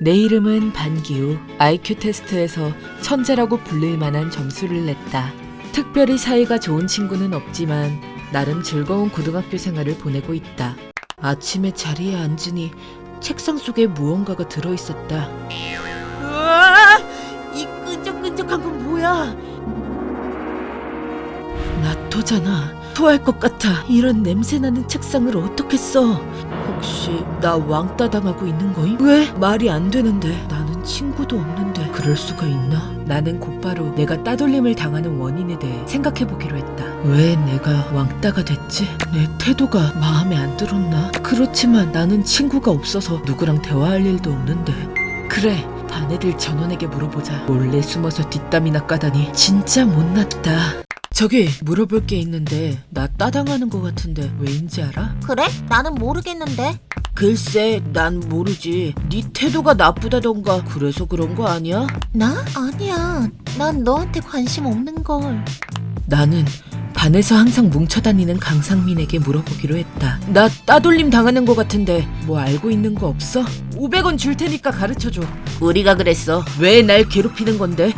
내 이름은 반기우. IQ 테스트에서 천재라고 불릴 만한 점수를 냈다. 특별히 사이가 좋은 친구는 없지만 나름 즐거운 고등학교 생활을 보내고 있다. 아침에 자리에 앉으니 책상 속에 무언가가 들어 있었다. 우와! 이 끈적끈적한 건 뭐야? 나토잖아. 토할 것 같아. 이런 냄새 나는 책상을 어떻게 써? 혹시 나 왕따 당하고 있는 거임? 왜? 말이 안 되는데. 나는 친구도 없는데. 그럴 수가 있나? 나는 곧바로 내가 따돌림을 당하는 원인에 대해 생각해 보기로 했다. 왜 내가 왕따가 됐지? 내 태도가 마음에 안 들었나? 그렇지만 나는 친구가 없어서 누구랑 대화할 일도 없는데. 그래. 반 애들 전원에게 물어보자. 몰래 숨어서 뒷담이나 까다니 진짜 못났다. 저기 물어볼 게 있는데 나 따당하는 것 같은데 왜인지 알아? 그래? 나는 모르겠는데. 글쎄 난 모르지 네 태도가 나쁘다던가 그래서 그런 거 아니야? 나? 아니야. 난 너한테 관심 없는 걸. 나는 반에서 항상 뭉쳐다니는 강상민에게 물어보기로 했다 나 따돌림 당하는 것 같은데 뭐 알고 있는 거 없어? 500원 줄 테니까 가르쳐줘 우리가 그랬어 왜 날 괴롭히는 건데?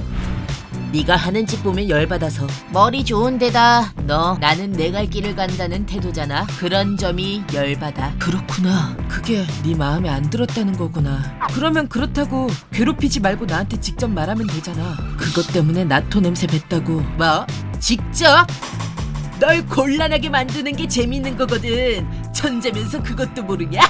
네가 하는 짓 보면 열받아서 머리 좋은 데다 너 나는 내 갈 길을 간다는 태도잖아. 그런 점이 열받아. 그렇구나. 그게 네 마음에 안 들었다는 거구나. 그러면 그렇다고 괴롭히지 말고 나한테 직접 말하면 되잖아. 그것 때문에 나토 냄새 뱉다고. 뭐? 직접? 널 곤란하게 만드는 게 재밌는 거거든. 천재면서 그것도 모르냐?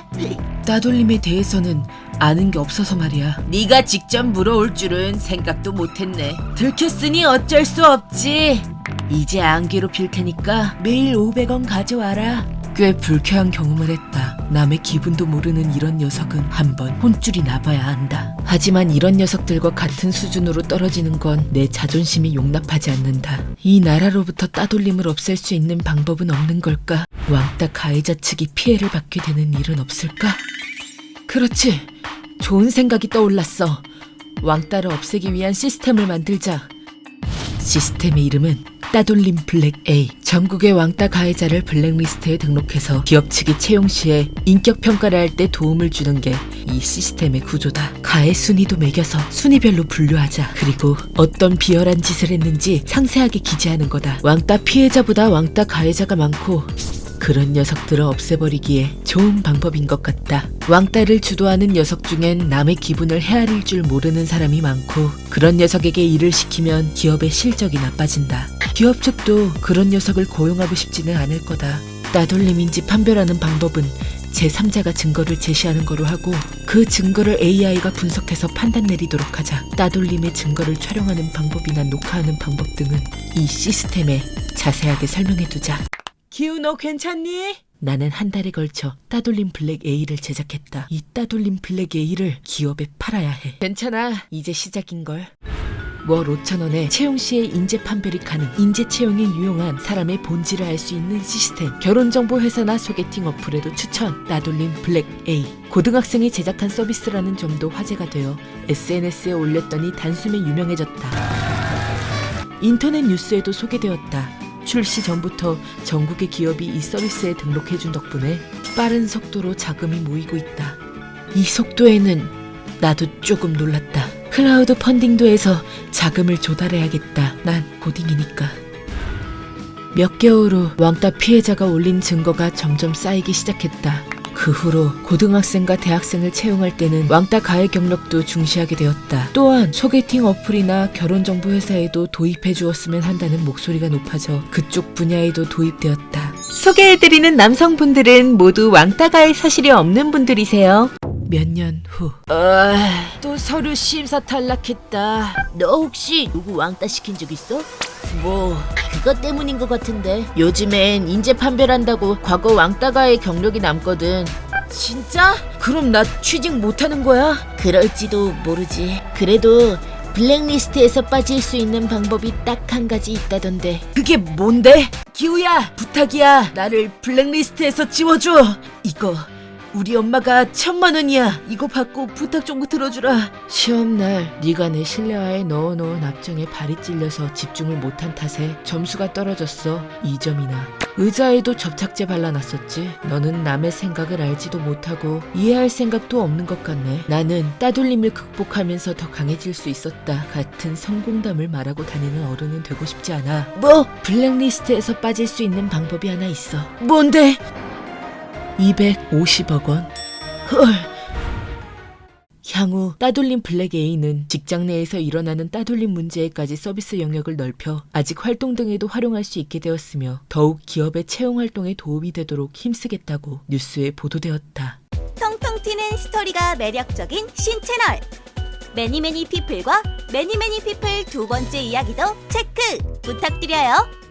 따돌림에 대해서는 아는 게 없어서 말이야. 네가 직접 물어올 줄은 생각도 못했네. 들켰으니 어쩔 수 없지. 이제 안 괴롭힐 테니까 매일 500원 가져와라. 꽤 불쾌한 경험을 했다. 남의 기분도 모르는 이런 녀석은 한번 혼쭐이 나봐야 한다. 하지만 이런 녀석들과 같은 수준으로 떨어지는 건 내 자존심이 용납하지 않는다. 이 나라로부터 따돌림을 없앨 수 있는 방법은 없는 걸까? 왕따 가해자 측이 피해를 받게 되는 일은 없을까? 그렇지. 좋은 생각이 떠올랐어. 왕따를 없애기 위한 시스템을 만들자. 시스템의 이름은 따돌림 블랙 A. 전국의 왕따 가해자를 블랙리스트에 등록해서 기업 측이 채용 시에 인격 평가를 할 때 도움을 주는 게 이 시스템의 구조다. 가해 순위도 매겨서 순위별로 분류하자. 그리고 어떤 비열한 짓을 했는지 상세하게 기재하는 거다. 왕따 피해자보다 왕따 가해자가 많고 그런 녀석들을 없애버리기에 좋은 방법인 것 같다. 왕따를 주도하는 녀석 중엔 남의 기분을 헤아릴 줄 모르는 사람이 많고 그런 녀석에게 일을 시키면 기업의 실적이 나빠진다. 기업 측도 그런 녀석을 고용하고 싶지는 않을 거다. 따돌림인지 판별하는 방법은 제3자가 증거를 제시하는 거로 하고 그 증거를 AI가 분석해서 판단 내리도록 하자. 따돌림의 증거를 촬영하는 방법이나 녹화하는 방법 등은 이 시스템에 자세하게 설명해 두자. 기우 너 괜찮니? 나는 한 달에 걸쳐 따돌림 블랙 A를 제작했다. 이 따돌림 블랙 A를 기업에 팔아야 해. 괜찮아. 이제 시작인걸. 월 5천 원에 채용 시에 인재 판별이 가능. 인재 채용에 유용한 사람의 본질을 알 수 있는 시스템. 결혼정보 회사나 소개팅 어플에도 추천. 따돌림 블랙 A. 고등학생이 제작한 서비스라는 점도 화제가 되어 SNS에 올렸더니 단숨에 유명해졌다. 인터넷 뉴스에도 소개되었다. 출시 전부터 전국의 기업이 이 서비스에 등록해준 덕분에 빠른 속도로 자금이 모이고 있다. 이 속도에는 나도 조금 놀랐다. 클라우드 펀딩도 해서 자금을 조달해야겠다. 난 고딩이니까. 몇 개월 후 왕따 피해자가 올린 증거가 점점 쌓이기 시작했다. 그 후로 고등학생과 대학생을 채용할 때는 왕따 가해 경력도 중시하게 되었다. 또한 소개팅 어플이나 결혼정보 회사에도 도입해 주었으면 한다는 목소리가 높아져 그쪽 분야에도 도입되었다. 소개해드리는 남성분들은 모두 왕따 가해 사실이 없는 분들이세요. 몇 년 후. 아, 또 서류 심사 탈락했다. 너 혹시 누구 왕따 시킨 적 있어? 뭐 그것 때문인 것 같은데. 요즘엔 인재 판별한다고 과거 왕따가의 경력이 남거든. 진짜? 그럼 나 취직 못하는 거야? 그럴지도 모르지. 그래도 블랙리스트에서 빠질 수 있는 방법이 딱 한 가지 있다던데. 그게 뭔데? 기우야 부탁이야 나를 블랙리스트에서 지워줘 이거 우리 엄마가 천만 원이야 이거 받고 부탁 좀 들어주라 시험날 네가 내 실내화에 넣어놓은 압정에 발이 찔려서 집중을 못한 탓에 점수가 떨어졌어 2점이나 의자에도 접착제 발라놨었지. 너는 남의 생각을 알지도 못하고 이해할 생각도 없는 것 같네. 나는 따돌림을 극복하면서 더 강해질 수 있었다. 같은 성공담을 말하고 다니는 어른은 되고 싶지 않아. 뭐? 블랙리스트에서 빠질 수 있는 방법이 하나 있어. 뭔데? 250억 원. 헐. 향후 따돌림 블랙 A는 직장 내에서 일어나는 따돌림 문제에까지 서비스 영역을 넓혀 아직 활동 등에도 활용할 수 있게 되었으며 더욱 기업의 채용 활동에 도움이 되도록 힘쓰겠다고 뉴스에 보도되었다. 통통 튀는 스토리가 매력적인 신채널 매니매니 피플과 매니매니 피플 두 번째 이야기도 체크 부탁드려요.